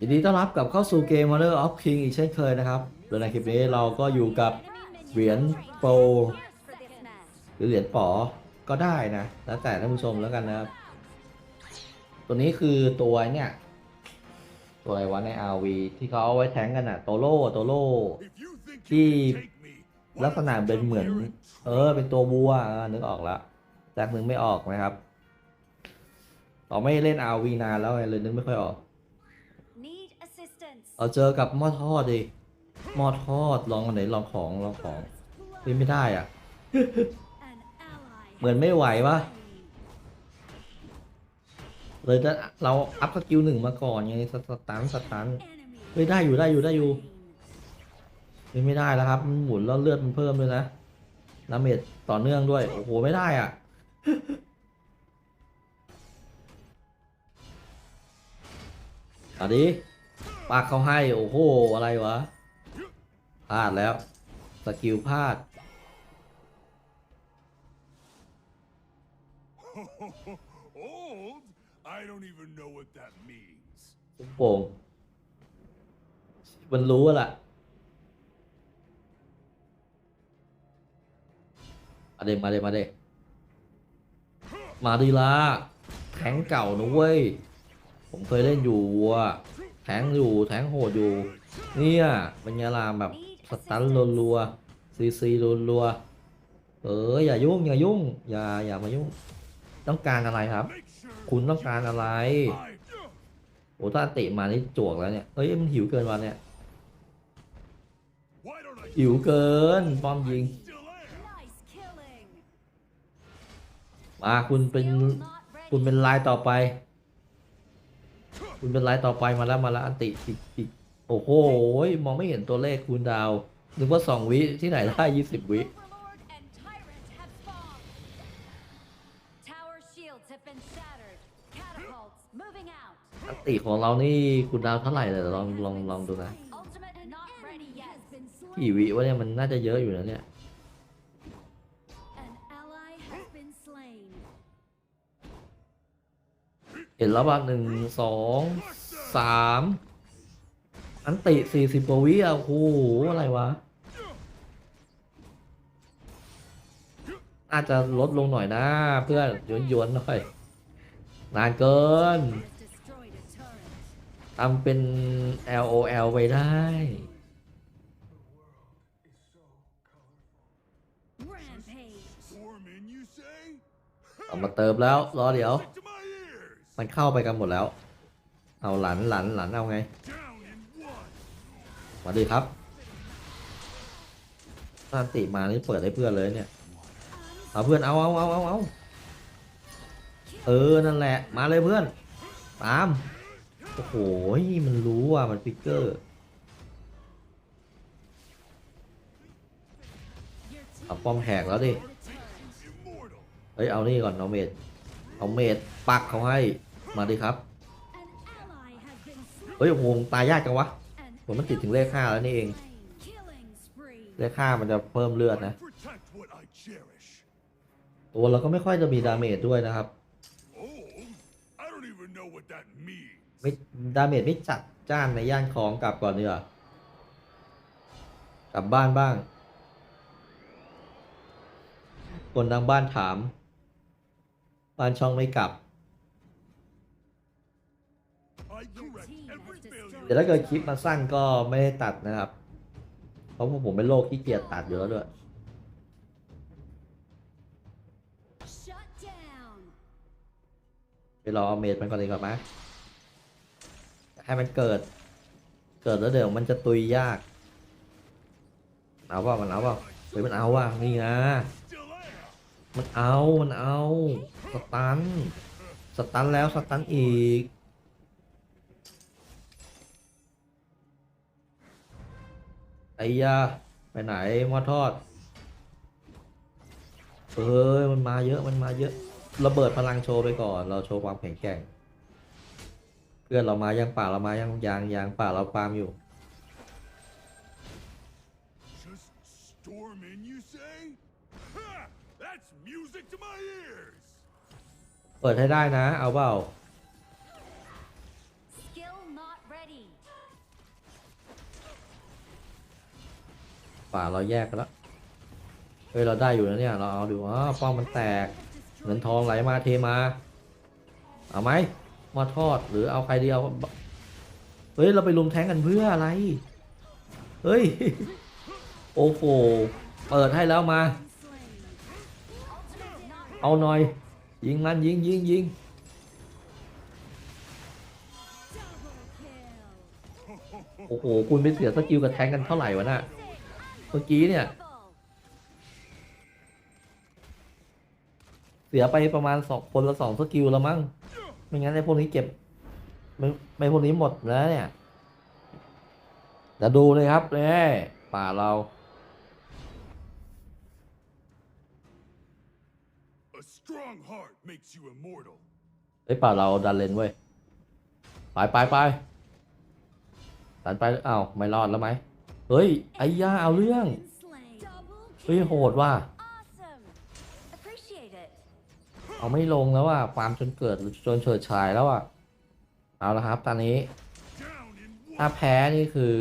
ยินดีต้อนรับกลับเข้าสู่เกม Honor of King อีกเช่นเคยนะครับโดยในคลิปนี้เราก็อยู่กับเหรียญโปรหรือเหรียญป๋อก็ได้นะ แล้วแต่ท่านผู้ชมแล้วกันนะครับ ตัวนี้คือตัวเนี่ย ตัวอะไรวะใน RV ที่เขาเอาไว้แทงกันอะโตโร่โตโร่ที่ลักษณะเป็นเหมือน เออ เป็นตัววัวนึกออกแล้วแจ็คนึกไม่ออกนะครับต่อไม่เล่น RV นานแล้วไงเลยนึกไม่ค่อยออก เอาเจอกับหม้อทอดดิหม้อทอดลองอันไหนลองของลองของเฮ้ยไม่ได้อะ เหมือนไม่ไหววะเลยจะเราอัพสกิลหนึ่งมาก่อนไงสสตันสตันเฮ้ยได้อยู่ได้อยู่ได้อยู่เฮ้ยไม่ได้แล้วครับมันหมุนแล้วเลือดมันเพิ่มด้วยนะน้ำเมจต่อเนื่องด้วยโอ้โหไม่ได้อะเอาดิ ปากเขาให้ โอ้โห อะไรวะ พลาดแล้ว สกิลพลาด Old? I don't even know what that means. ลูกโป่งมันรู้อะล่ะมาเดมาเดมาเดมาดีละแทงเก่านะเว้ย ผมเคยเล่นอยู่วัว แทงอยู่แทงโหดอยู่ เนี่ยเป็นไงล่ะแบบสตันรัวๆซีซีรัวๆเอออย่ายุ่งอย่ายุ่งอย่าอย่ามายุ่ง ต้องการอะไรครับ คุณต้องการอะไรโอ้ถ้าอันติมานี่จวกแล้วเนี่ยเฮ้ยมันหิวเกินวันเนี่ยหิวเกินป้อมยิงมาคุณเป็นคุณเป็นลายต่อไป คุณเป็นไลายต่อไปมาแล้วมาแล้วอันติอีกอีกโอ้โหมองไม่เห็นตัวเลขคูณดาวนึกว่าสองวิที่ไหนได้ยี่สิบวิอันติของเรานี่คูณดาวเท่าไหร่เลยลองลองลองดูนะกี่วิวะเนี่ยมันน่าจะเยอะอยู่นะเนี่ย เห็นแล้วว่าหนึ่งสองสามอันติสี่สิบกว่าวิอะโอ้โหอะไรวะอาจจะลดลงหน่อยนะ เพื่อนหยวนๆหน่อย นานเกินทำเป็น LOL ไปได้เอามาเติมแล้ว รอเดี๋ยว มันเข้าไปกันหมดแล้ว เอาหลันหลันหลันเอาไง มาดีครับถ้าอันติมานี่เปิดให้เพื่อนเลยเนี่ย เอาเพื่อนเอาเอาเอาเอาเอาเออ นั่นแหละ มาเลยเพื่อน ตาม โอ้โห มันรู้ว่ามันฟิกเกอร์ เอาป้อมแหกแล้วดิ เฮ้ย เอานี่ก่อนเอาเมด เอาเมดปักเขาให้มาดิครับเฮ้ยโอ้โหตายยากจังวะผมมันติดถึงเลขห้าแล้วนี่เอง เลขห้ามันจะเพิ่มเลือดนะ Protect what I cherish. ตัวเราก็ไม่ค่อยจะมีดาเมจด้วยนะครับ Old? I don't even know what that means. ไม่ดาเมจไม่จัดจ้านในย่านของกลับก่อนดีกว่ากลับบ้านบ้าง คนทางบ้านถาม บ้านช่องไม่กลับ I correct every failure. แต่ถ้าเกิดคลิปมันสั้นก็ไม่ได้ตัดนะครับ เพราะว่าผมเป็นโรคขี้เกียจตัดอยู่แล้วด้วยไปรอเอาเมดมันก่อนเลยก่อนไหมให้มันเกิด เกิดแล้วเดี๋ยวมันจะตุยยาก เอาเปล่ามันเอาเปล่าเฮ้ยมันเอาว่ะนี่นะ Still am. มันเอา มันเอา สตัน สตันแล้ว สตันอีก ไอ้ยา ไปไหนมอทอดเฮ้ย มันมาเยอะ มันมาเยอะ ระเบิดพลังโชว์ไปก่อน เราโชว์ความแข็งแกร่ง เพื่อนเรามายังป่าเรามายังยางยางป่าเราฟาร์มอยู่ Storming, you say? เปิดให้ได้นะ เอาเปล่า Skill not ready. ป่าเราแยกกันแล้วเฮ้ยเราได้อยู่นะเนี่ย เราเอาดูอ๋อป้อมมันแตก เงินทองไหลมาเทมา เอาไหมมาทอดหรือเอาใครเดียวเฮ้ย เราไปลุมแทงกันเพื่ออะไร เฮ้ย โอ้โห เปิดให้แล้วมา เอาหน่อย ยิงมันยิงยิงยิงโอ้โห คุณไปเสียสกิลกับแทงกันเท่าไหร่วะน่ะเมื่อกี้เนี่ย เสียไปประมาณสองคนละสองสกิลแล้วมั้ง ไม่งั้นไอ้พวกนี้เก็บไม่ไม่พวกนี้หมดแล้วเนี่ยเดี๋ยวดูเลยครับเนี่ยป่าเรา strong heart makes you immortal. ไอ้ยป่าเราดันเลนเว้ย ไปไปไปดันไปอ้าวไม่รอดแล้วไหมเฮ้ย ไอ้ย่าเอาเรื่อง เฮ้ย โหดว่ะ เอาไม่ลงแล้วว่ะฟามจนเกิดจนเฉิดฉายแล้วอะ เอาละครับ ตอนนี้ Down in ถ้า one. แพ้นี่คือ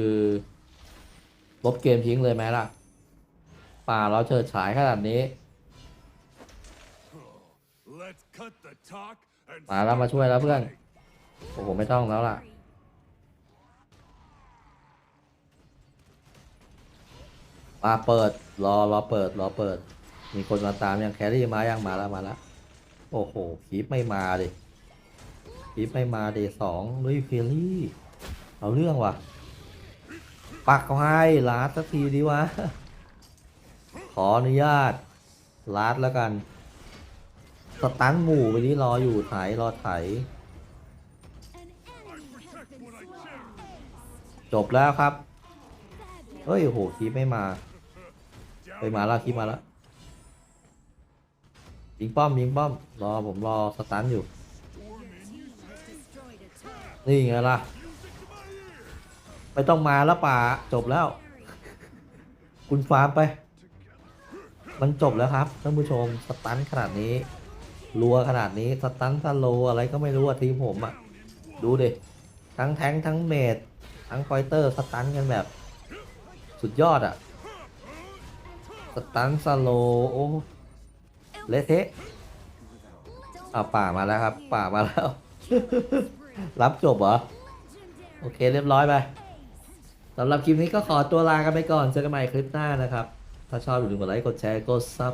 ลบเกมทิ้งเลยไหมล่ะ ป่าเราเฉิดฉายขนาดนี้ มาแล้วมาช่วยแล้วเพื่อน โอ้โหไม่ต้องแล้วล่ะ มาเปิดรอรอเปิดรอเปิด มีคนมาตามยังแครี่มายังมาแล้วมาแล้วโอ้โหคีปไม่มาดิคีปไม่มาเดสองลุยเฟลลี่เอาเรื่องว่ะปักเขาให้ลาดสักทีดีวะขออนุญาตลาดแล้วกัน สตันหมู่ไปนี้รออยู่ไถรอไถจบแล้วครับ เฮ้ยโหคีไม่มาไปมาแล้วคีมาแล้วยิงป้อมยิงป้อม รอผมรอสตันอยู่ นี่ไงล่ะ ไม่ต้องมาแล้วป่าจบแล้ว คุณฟาร์มไป มันจบแล้วครับท่านผู้ชมสตันขนาดนี้ รัวขนาดนี้สตันสโลอะไรก็ไม่รู้อะทีมผมอะดูดิ ทั้งแทงทั้งเมดทั้งไฟเตอร์สตันกันแบบ สุดยอดอะสตันสโลโอ้เละเทะอ่าป่ามาแล้วครับ ป่ามาแล้ว รับจบเหรอ โอเคเรียบร้อยไปสำหรับคลิปนี้ก็ขอตัวลากันไปก่อน เจอกันใหม่คลิปหน้านะครับ ถ้าชอบอย่าลืมกดไลค์ กดแชร์ กดซับ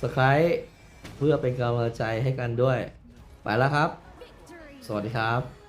สไคร b ์ เพื่อเป็นกำลังใจให้กันด้วย ไปแล้วครับ สวัสดีครับ